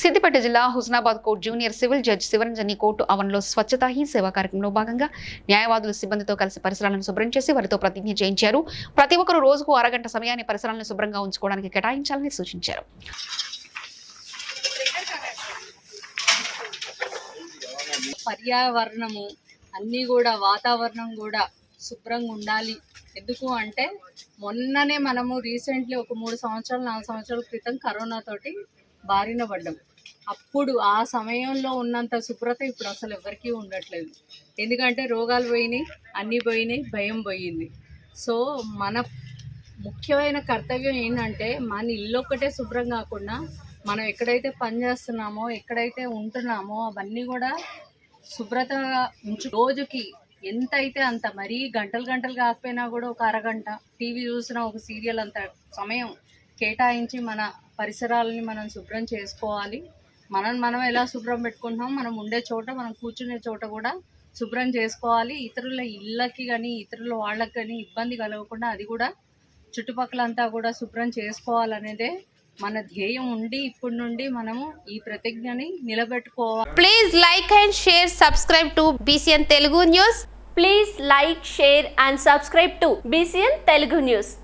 సిద్దిపేట జిల్లా Husnabad court junior civil judge Sivaranjani court ఆవరణలో స్వచ్ఛతా హీ సేవా కార్యక్రమంలో భాగంగా న్యాయవాదులు సిబ్బందితో కలిసి పరిసరాలను శుభ్రం చేసి వారితో ప్రతిజ్ఞ చేయించారు. ప్రతి ఒక్కరూ రోజుకు అరగంట సమయాన్ని పరిసరాలను శుభ్రంగా ఉంచుకోవడానికి కేటాయించాలని సూచించారు. పర్యావరణము అన్నీ కూడా వాతావరణం కూడా శుభ్రంగా ఉండాలి. ఎందుకు అంటే మొన్ననే మనము రీసెంట్లీ ఒక మూడు సంవత్సరాలు నాలుగు సంవత్సరాల క్రితం కరోనా తోటి బారిన పడ్డాం. అప్పుడు ఆ సమయంలో ఉన్నంత శుభ్రత ఇప్పుడు అసలు ఎవరికీ ఉండట్లేదు. ఎందుకంటే రోగాలు పోయినాయి అన్నీ పోయినాయి భయం పోయింది. సో మన ముఖ్యమైన కర్తవ్యం ఏంటంటే మన ఇల్లు ఒక్కటే శుభ్రం కాకుండా మనం ఎక్కడైతే పని చేస్తున్నామో ఎక్కడైతే ఉంటున్నామో అవన్నీ కూడా శుభ్రతగా ఉంచు రోజుకి ఎంత అయితే అంత మరీ గంటలు గంటలు కాకపోయినా కూడా ఒక అరగంట టీవీ చూసిన ఒక సీరియల్ అంత సమయం కేటాయించి మన పరిసరాలని మనం శుభ్రం చేసుకోవాలి. మనం మనం ఎలా శుభ్రం పెట్టుకుంటున్నాం మనం ఉండే చోట మనం కూర్చునే చోట కూడా శుభ్రం చేసుకోవాలి. ఇతరుల ఇళ్ళకి కానీ ఇతరుల వాళ్ళకి కానీ ఇబ్బంది కలగకుండా అది కూడా చుట్టుపక్కలంతా కూడా శుభ్రం చేసుకోవాలనేదే మన ధ్యేయం ఉండి ఇప్పటి నుండి మనము ఈ ప్రతిజ్ఞని నిలబెట్టుకోవాలి. Please like and share subscribe to BCN Telugu news please like share and subscribe to BCN Telugu news